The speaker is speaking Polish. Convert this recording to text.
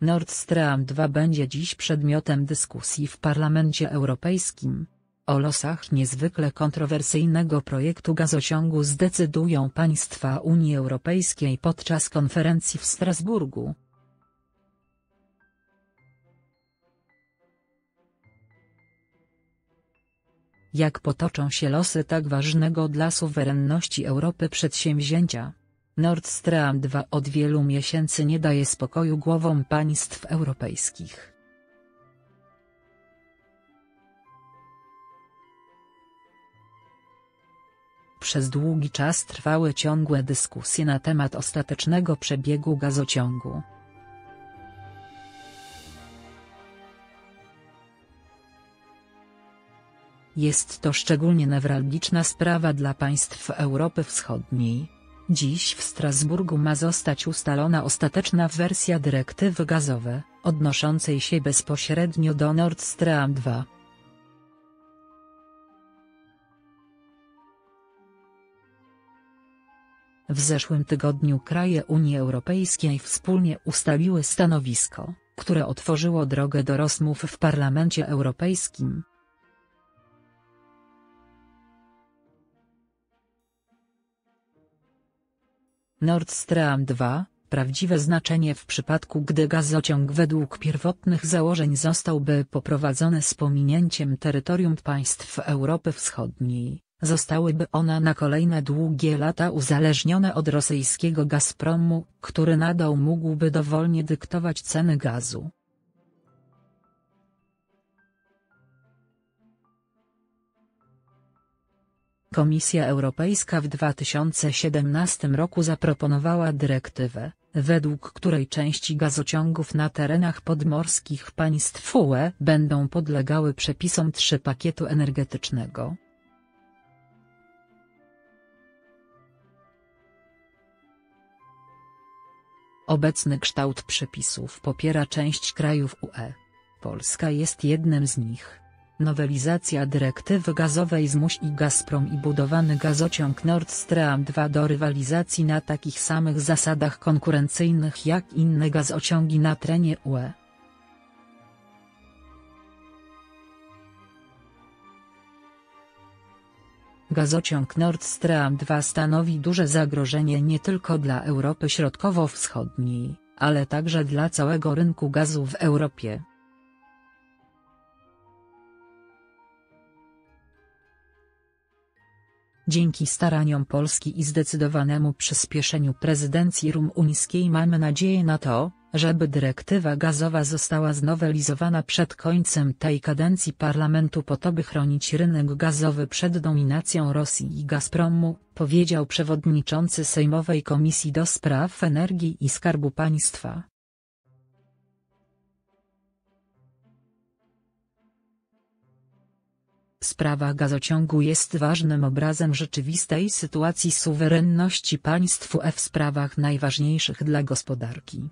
Nord Stream 2 będzie dziś przedmiotem dyskusji w Parlamencie Europejskim. O losach niezwykle kontrowersyjnego projektu gazociągu zdecydują państwa Unii Europejskiej podczas konferencji w Strasburgu. Jak potoczą się losy tak ważnego dla suwerenności Europy przedsięwzięcia? Nord Stream 2 od wielu miesięcy nie daje spokoju głowom państw europejskich. Przez długi czas trwały ciągłe dyskusje na temat ostatecznego przebiegu gazociągu. Jest to szczególnie newralgiczna sprawa dla państw Europy Wschodniej. Dziś w Strasburgu ma zostać ustalona ostateczna wersja dyrektywy gazowe, odnoszącej się bezpośrednio do Nord Stream 2. W zeszłym tygodniu kraje Unii Europejskiej wspólnie ustaliły stanowisko, które otworzyło drogę do rozmów w Parlamencie Europejskim. Nord Stream 2, prawdziwe znaczenie w przypadku gdy gazociąg według pierwotnych założeń zostałby poprowadzony z pominięciem terytorium państw Europy Wschodniej, zostałyby one na kolejne długie lata uzależnione od rosyjskiego Gazpromu, który nadal mógłby dowolnie dyktować ceny gazu. Komisja Europejska w 2017 roku zaproponowała dyrektywę, według której części gazociągów na terenach podmorskich państw UE będą podlegały przepisom 3 pakietu energetycznego. Obecny kształt przepisów popiera część krajów UE. Polska jest jednym z nich. Nowelizacja dyrektywy gazowej zmusi Gazprom i budowany gazociąg Nord Stream 2 do rywalizacji na takich samych zasadach konkurencyjnych jak inne gazociągi na terenie UE. Gazociąg Nord Stream 2 stanowi duże zagrożenie nie tylko dla Europy Środkowo-Wschodniej, ale także dla całego rynku gazu w Europie. Dzięki staraniom Polski i zdecydowanemu przyspieszeniu prezydencji rumuńskiej mamy nadzieję na to, żeby dyrektywa gazowa została znowelizowana przed końcem tej kadencji parlamentu po to by chronić rynek gazowy przed dominacją Rosji i Gazpromu, powiedział przewodniczący Sejmowej Komisji do Spraw Energii i Skarbu Państwa. Sprawa gazociągu jest ważnym obrazem rzeczywistej sytuacji suwerenności państw w sprawach najważniejszych dla gospodarki.